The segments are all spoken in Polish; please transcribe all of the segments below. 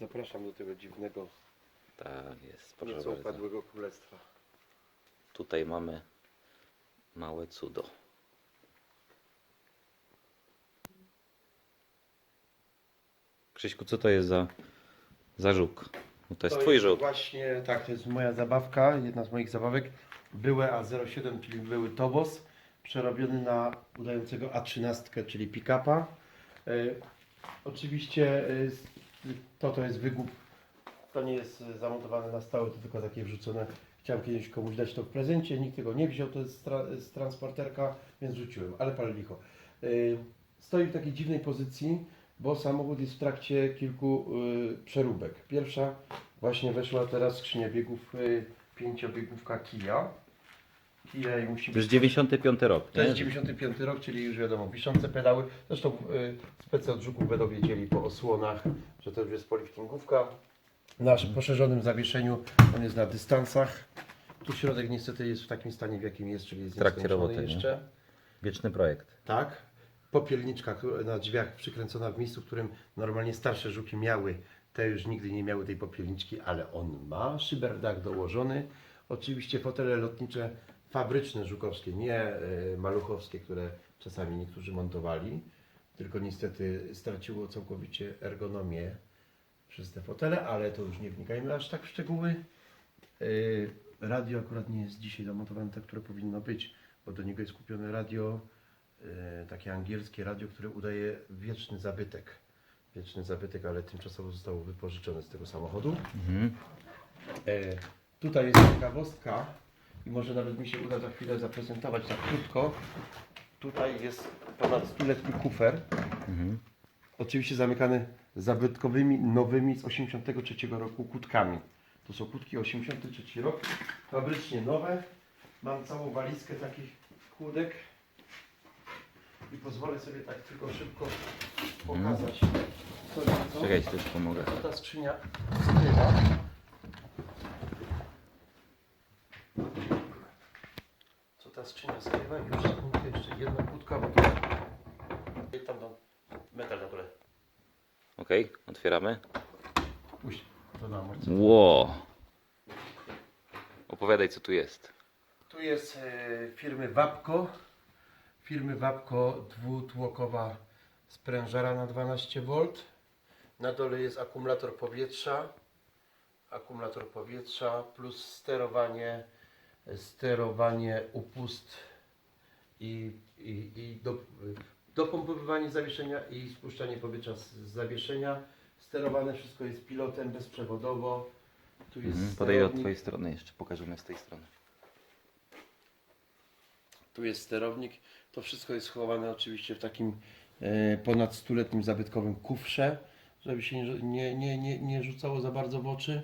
Zapraszam do tego dziwnego, Tak jest, proszę nieco bardzo. upadłego królestwa. Tutaj mamy małe cudo. Krzyśku, co to jest za, za żuk? No to jest twój żuk. Właśnie, tak, to jest moja zabawka, jedna z moich zabawek. Były A07, czyli były Tobos, przerobiony na udającego A13, czyli pick-upa. E, oczywiście e, s- to to jest wygłup, to nie jest e, zamontowane na stałe, to tylko takie wrzucone. Chciałem kiedyś komuś dać to w prezencie, nikt tego nie wziął, to jest tra- z transporterka, więc rzuciłem, ale pal licho. E, stoi w takiej dziwnej pozycji, bo samochód jest w trakcie kilku y, przeróbek. Pierwsza właśnie weszła teraz skrzynia biegów, y, pięciobiegówka Kia. Kia i musi To jest 95 rok, to jest nie? 95 rok, czyli już wiadomo, wiszące pedały. Zresztą y, specy od żuków będą wiedzieli po osłonach, że to już jest poliftingówka. Na poszerzonym zawieszeniu on jest na dystansach. Tu środek niestety jest w takim stanie, w jakim jest, czyli jest W trakcie nieskończony roboty, nie? jeszcze. Wieczny projekt. Tak. Popielniczka która- na drzwiach przykręcona w miejscu, w którym normalnie starsze żuki miały. Te już nigdy nie miały tej popielniczki, ale on ma. Szyberdach dołożony. Oczywiście fotele lotnicze fabryczne żukowskie, nie e, maluchowskie, które czasami niektórzy montowali. Tylko niestety straciło całkowicie ergonomię przez te fotele, ale to już nie wnikajmy aż tak w szczegóły. Yy, Radio akurat nie jest dzisiaj zamontowane tak, które powinno być, bo do niego jest kupione radio, yy, takie angielskie radio, które udaje wieczny zabytek. Wieczny zabytek, ale tymczasowo zostało wypożyczone z tego samochodu. Mhm. E, tutaj jest ciekawostka i może nawet mi się uda za chwilę zaprezentować tak krótko. Tutaj jest ponad stuletni kufer. Mhm. Oczywiście zamykany zabytkowymi, nowymi z 83 roku kutkami. To są kutki 83 rok, fabrycznie nowe. Mam całą walizkę takich kłódek i pozwolę sobie tak tylko szybko pokazać. Co nieco. Czekaj, też pomogę. Co ta skrzynia skrywa? Ta skrzynia skrywa? Już sekundkę, jeszcze jedna kłódka, bo to... I tam tam metal na dole. Okej, otwieramy. Puść to na amortyzator. Ło! Opowiadaj, co tu jest. Tu jest e, firmy Wapco. Firmy Wapco dwutłokowa sprężara na 12 V. Na dole jest akumulator powietrza. Akumulator powietrza plus sterowanie, sterowanie upust i, i, i do, dopompowywanie zawieszenia i spuszczanie powietrza z, zawieszenia. Sterowane wszystko jest pilotem bezprzewodowo. Tu jest Mhm. Podejdę od twojej strony jeszcze, pokażemy z tej strony. Tu jest sterownik. To wszystko jest schowane oczywiście w takim e, ponad stuletnim zabytkowym kufrze, żeby się nie, nie, nie, nie, nie rzucało za bardzo w oczy.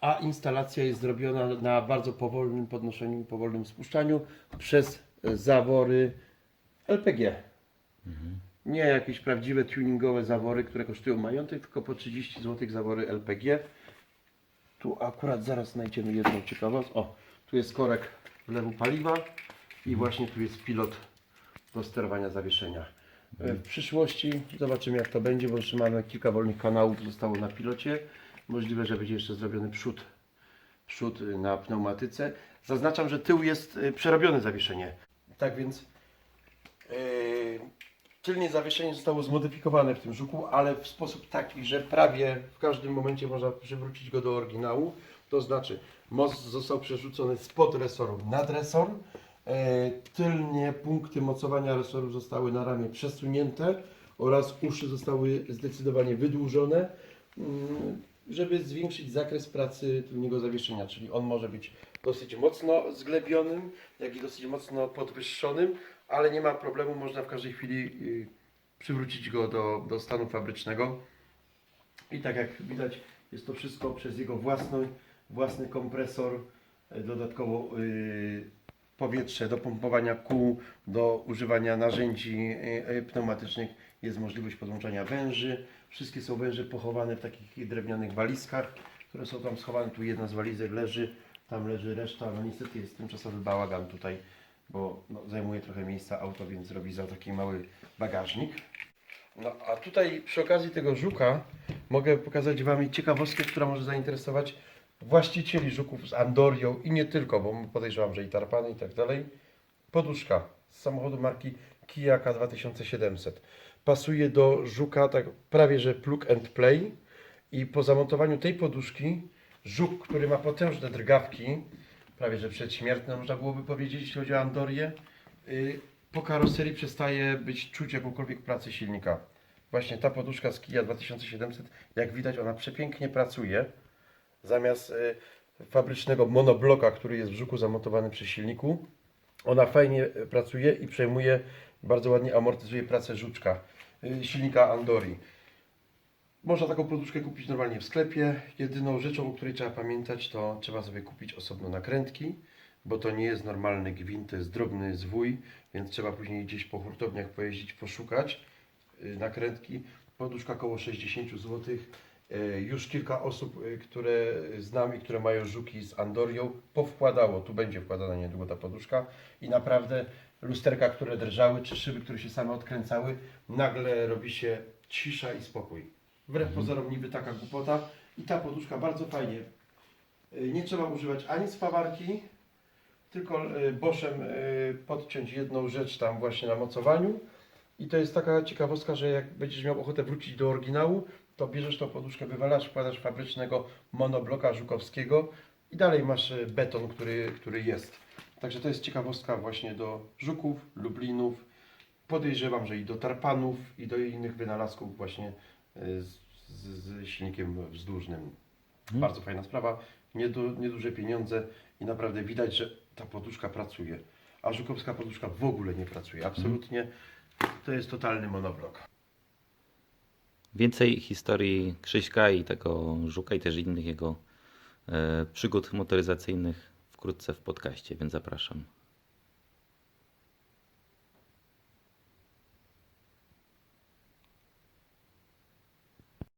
A instalacja jest zrobiona na bardzo powolnym podnoszeniu i powolnym spuszczaniu przez e, zawory LPG. Nie jakieś prawdziwe tuningowe zawory, które kosztują majątek, tylko po 30 zł zawory LPG. Tu akurat zaraz znajdziemy jedną ciekawostkę. O, tu jest korek wlewu paliwa i właśnie tu jest pilot do sterowania zawieszenia. E, W przyszłości zobaczymy jak to będzie, bo jeszcze mamy kilka wolnych kanałów zostało na pilocie. Możliwe, że będzie jeszcze zrobiony przód, przód y, na pneumatyce. Zaznaczam, że tył jest y, przerobione zawieszenie. Tak więc yy, tylnie zawieszenie zostało zmodyfikowane w tym żuku, ale w sposób taki, że prawie w każdym momencie można przywrócić go do oryginału. To znaczy most został przerzucony spod resoru nad resor. E, Tylnie punkty mocowania resoru zostały na ramię przesunięte oraz uszy zostały zdecydowanie wydłużone, mm, żeby zwiększyć zakres pracy tylnego zawieszenia, czyli on może być dosyć mocno zglebionym, jak i dosyć mocno podwyższonym, ale nie ma problemu, można w każdej chwili y, przywrócić go do, do stanu fabrycznego. I tak jak widać, jest to wszystko przez jego własny, własny kompresor, e, dodatkowo y, powietrze do pompowania kół, do używania narzędzi y, y, pneumatycznych. Jest możliwość podłączania węży. Wszystkie są węże pochowane w takich drewnianych walizkach, które są tam schowane. Tu jedna z walizek leży, tam leży reszta. No niestety jest tymczasowy bałagan tutaj, bo no, zajmuje trochę miejsca auto, więc robi za taki mały bagażnik. No a tutaj przy okazji tego żuka mogę pokazać Wam ciekawostkę, która może zainteresować właścicieli żuków z Andorią i nie tylko, bo podejrzewam, że i tarpany i tak dalej. Poduszka z samochodu marki Kia K2700. Pasuje do żuka tak prawie że plug and play i po zamontowaniu tej poduszki żuk, który ma potężne drgawki, prawie że przedśmiertne można byłoby powiedzieć, jeśli chodzi o Andorię, y, po karoserii przestaje być czuć jakąkolwiek pracę silnika. Właśnie ta poduszka z Kia 2700, jak widać, ona przepięknie pracuje. Zamiast y, fabrycznego monobloka, który jest w żuku zamontowany przy silniku, ona fajnie y, pracuje i przejmuje, bardzo ładnie amortyzuje pracę żuczka, y, silnika Andori. Można taką poduszkę kupić normalnie w sklepie. Jedyną rzeczą, o której trzeba pamiętać, to trzeba sobie kupić osobno nakrętki, bo to nie jest normalny gwint, to jest drobny zwój, więc trzeba później gdzieś po hurtowniach pojeździć, poszukać y, nakrętki. Poduszka około 60 zł. Y, Już kilka osób, y, które znam i które mają żuki z Andorią, powkładało. Tu będzie wkładana niedługo ta poduszka i naprawdę lusterka, które drżały, czy szyby, które się same odkręcały, nagle robi się cisza i spokój. Wbrew pozorom niby taka głupota i ta poduszka bardzo fajnie. Y, Nie trzeba używać ani spawarki, tylko boszem podciąć jedną rzecz tam właśnie na mocowaniu. I to jest taka ciekawostka, że jak będziesz miał ochotę wrócić do oryginału, to bierzesz tą poduszkę, wywalasz, wkładasz fabrycznego monobloka żukowskiego i dalej masz y, beton, który, który jest. Także to jest ciekawostka właśnie do żuków, lublinów. Podejrzewam, że i do tarpanów i do innych wynalazków właśnie y, z, z, silnikiem wzdłużnym. Bardzo fajna sprawa, Niedu, nieduże pieniądze i naprawdę widać, że ta poduszka pracuje. A żukowska poduszka w ogóle nie pracuje, absolutnie. To jest totalny monoblok. Więcej historii Krzyśka i tego Żuka i też innych jego e, przygód motoryzacyjnych wkrótce w podcaście, więc zapraszam.